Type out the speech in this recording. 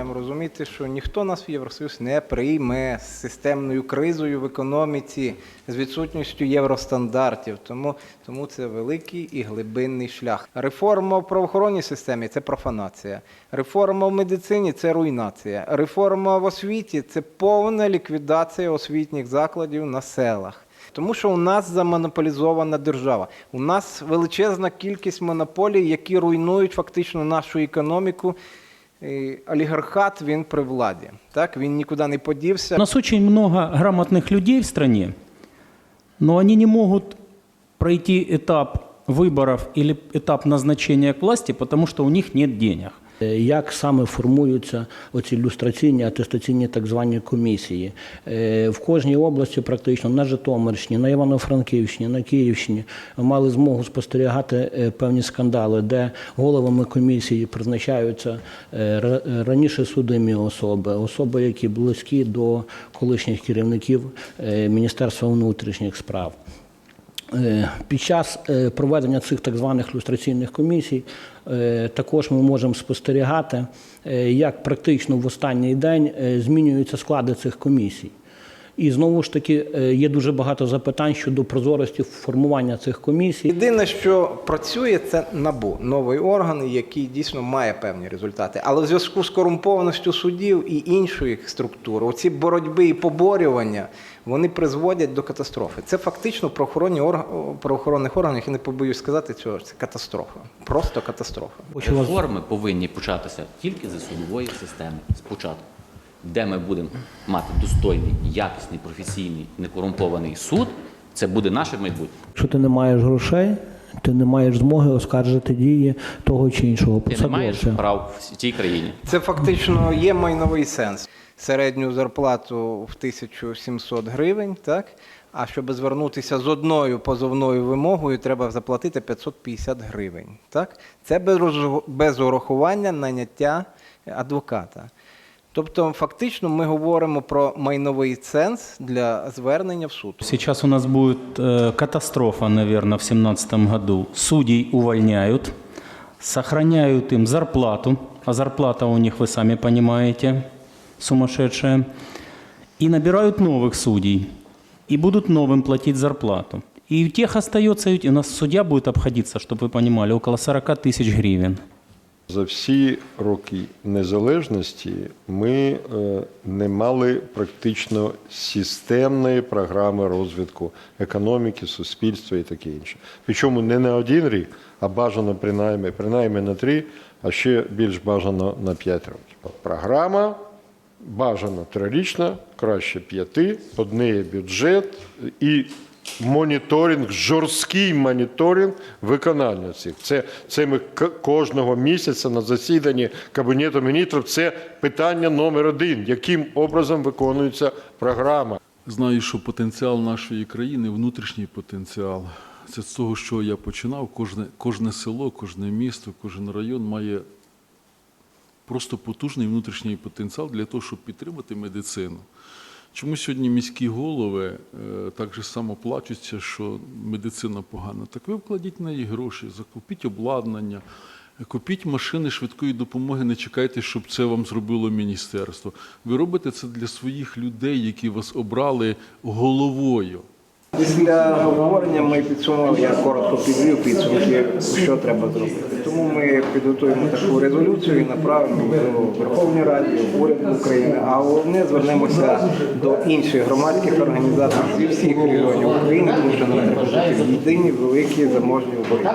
маємо розуміти, що ніхто нас в Євросоюз не прийме з системною кризою в економіці, з відсутністю євростандартів. Тому, тому це великий і глибинний шлях. Реформа в правоохоронній системі це профанація. Реформа в медицині це руйнація. Реформа в освіті це повна ліквідація освітніх закладів на селах. Тому що у нас замонополізована держава. У нас величезна кількість монополій, які руйнують фактично нашу економіку. І олігархат він при владі. Так він нікуди не подівся. У нас очень много грамотных людей в стране, но они не могут пройти этап выборов или этап назначения к власти, потому что у них нет денег. Е, Як саме формуються оці люстраційні атестаційні так звані комісії? Е, В кожній області, практично на Житомирщині, на Івано-Франківщині, на Київщині мали змогу спостерігати е, певні скандали, де головами комісії призначаються раніше судимі особи, особи, які близькі до колишніх керівників Міністерства внутрішніх справ. Е, Під час е, проведення цих так званих люстраційних комісій е, також ми можемо спостерігати, як практично в останній день змінюються склади цих комісій. І знову ж таки е, є дуже багато запитань щодо прозорості формування цих комісій. Єдине, що працює, це набу новий орган, який дійсно має певні результати. Але в зв'язку з корумпованістю судів і іншої структури, оці боротьби і поборювання, вони призводять до катастрофи. Це фактично правоохоронні орг... правоохоронних органів, я не побоюсь сказати цього. Це катастрофа. Просто катастрофа. Реформи повинні початися тільки з судової системи спочатку, де ми будемо мати достойний, якісний, професійний, некорумпований суд. Це буде наше майбутнє. Якщо ти не маєш грошей, ти не маєш змоги оскаржити дії того чи іншого Ти не маєш прав в цій країні. Це фактично є майновий сенс. Середню зарплату в 1700 гривень, так? А щоб звернутися з одною позовною вимогою, треба заплатити 550 гривень. Так? Це без, без урахування наняття адвоката. Тобто, фактично, ми говоримо про майновий сенс для звернення в суд. Сейчас у нас будет э, катастрофа, наверное, в 2017 году. Судей увольняют, сохраняют им зарплату, а зарплата у них, вы сами понимаете, сумасшедшая, и набирают новых судей, и будут новым платить зарплату. И у тех остается, и у нас судья будет обходиться, чтобы вы понимали, около 40 тысяч гривен. За всі роки незалежності ми е, не мали практично системної програми розвитку економіки, суспільства і таке інше. Причому не на один рік, а бажано принаймні, принаймні на три, а ще більш бажано на п'ять років. Програма бажано трирічна, краще п'яти, під неї бюджет і моніторинг, жорсткий моніторинг виконання цих. Це, це ми кожного місяця на засіданні Кабінету міністрів. Це питання номер один, яким образом виконується програма. Знаю, що потенціал нашої країни, внутрішній потенціал. Це з того, що я починав. Кожне, кожне село, кожне місто, кожен район має просто потужний внутрішній потенціал для того, щоб підтримати медицину. Чому сьогодні міські голови е, так же само плачуться, що медицина погана? Так ви вкладіть на її гроші, закупіть обладнання, купіть машини швидкої допомоги, не чекайте, щоб це вам зробило міністерство. Ви робите це для своїх людей, які вас обрали головою. Після обговорення ми підсумували, я коротко підвів підсумки, що треба зробити. Тому ми підготуємо таку резолюцію і направимо до Верховної Ради, уряду України. А головне звернемося до інших громадських організацій зі всіх регіонів України, тому що нам треба єдині, великі, заможні України.